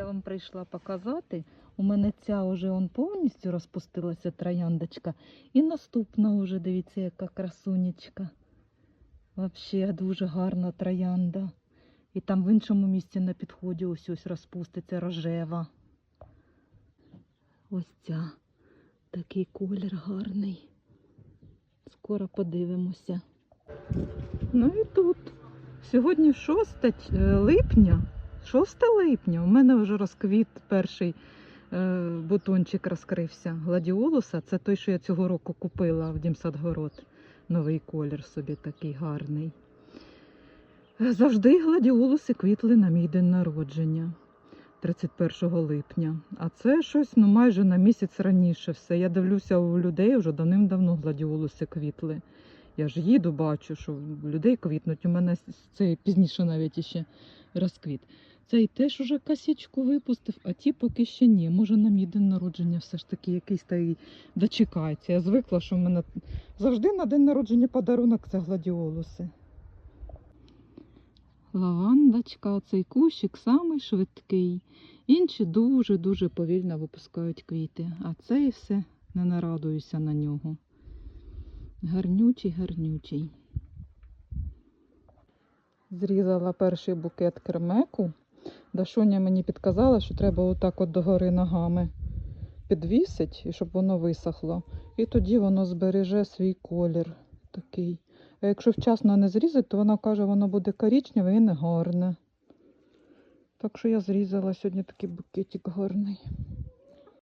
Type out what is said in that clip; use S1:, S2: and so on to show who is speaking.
S1: Я вам прийшла показати. У мене ця вже он повністю розпустилася трояндочка. І наступна вже, дивіться, яка красунечка. Взагалі дуже гарна троянда. І там в іншому місці на підході ось ось розпуститься рожева. Ось ця. Такий колір гарний. Скоро подивимося. Ну і тут. Сьогодні 6 е, липня. 6 липня. У мене вже розквіт перший е, бутончик розкрився. Гладіолуса. Це той, що я цього року купила в Дімсадгород. Новий колір собі такий гарний. Завжди гладіолуси квітли на мій день народження. 31 липня. А це щось ну, майже на місяць раніше все. Я дивлюся у людей вже давним-давно гладіолуси квітли. Я ж їду, бачу, що людей квітнуть. У мене це пізніше навіть іще розквіт. Цей теж уже косічку випустив, а ті поки ще ні. Може на мій день народження все ж таки якийсь та й дочекається. Я звикла, що в мене завжди на день народження подарунок це гладіолуси. Лавандочка, оцей кущик самий швидкий. Інші дуже-дуже повільно випускають квіти, а цей все не нарадуюся на нього. Гарнючий, гарнючий. Зрізала перший букет кермеку. Дашуня мені підказала, що треба отак от догори ногами підвісить, і щоб воно висохло. І тоді воно збереже свій колір такий. А якщо вчасно не зрізати, то вона каже, воно буде коричневе і не гарне. Так що я зрізала сьогодні такий букетик гарний.